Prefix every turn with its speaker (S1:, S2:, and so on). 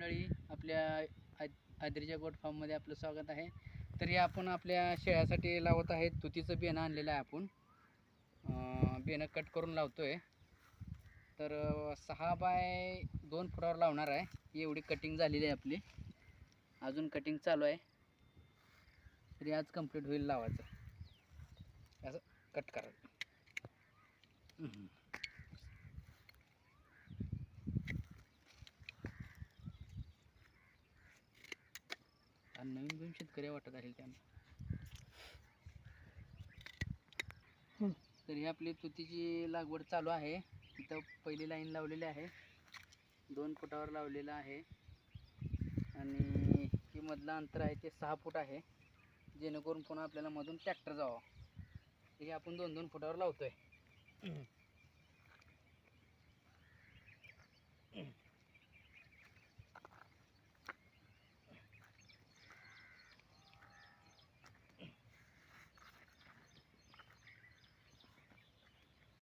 S1: मंडळी आपल्या आद- गोट फार्ममध्ये आपलं स्वागत आहे. तरी आपण आपल्या शेळ्यासाठी लावत आहे तुतीचं बियाणं आणलेलं आहे आपण. बेणं बियाणं कट करून लावतो आहे तर सहा बाय दोन फुटावर लावणार आहे. एवढी कटिंग झालेली आहे आपली. अजून कटिंग चालू आहे. तरी आज कंप्लीट होईल लावायचं. असं कट करायचं. आणि नवीन नवीन शेतकरी वाटत आहे त्यांना. तर ही आपली तुतीची लागवड चालू आहे. इथं पहिली लाईन लावलेली आहे. दोन फुटावर लावलेलं आहे. आणि हे मधलं अंतर आहे ते सहा फूट आहे. जेणेकरून पुन्हा आपल्याला मधून ट्रॅक्टर जावा. हे आपण दोन दोन फुटावर लावतोय.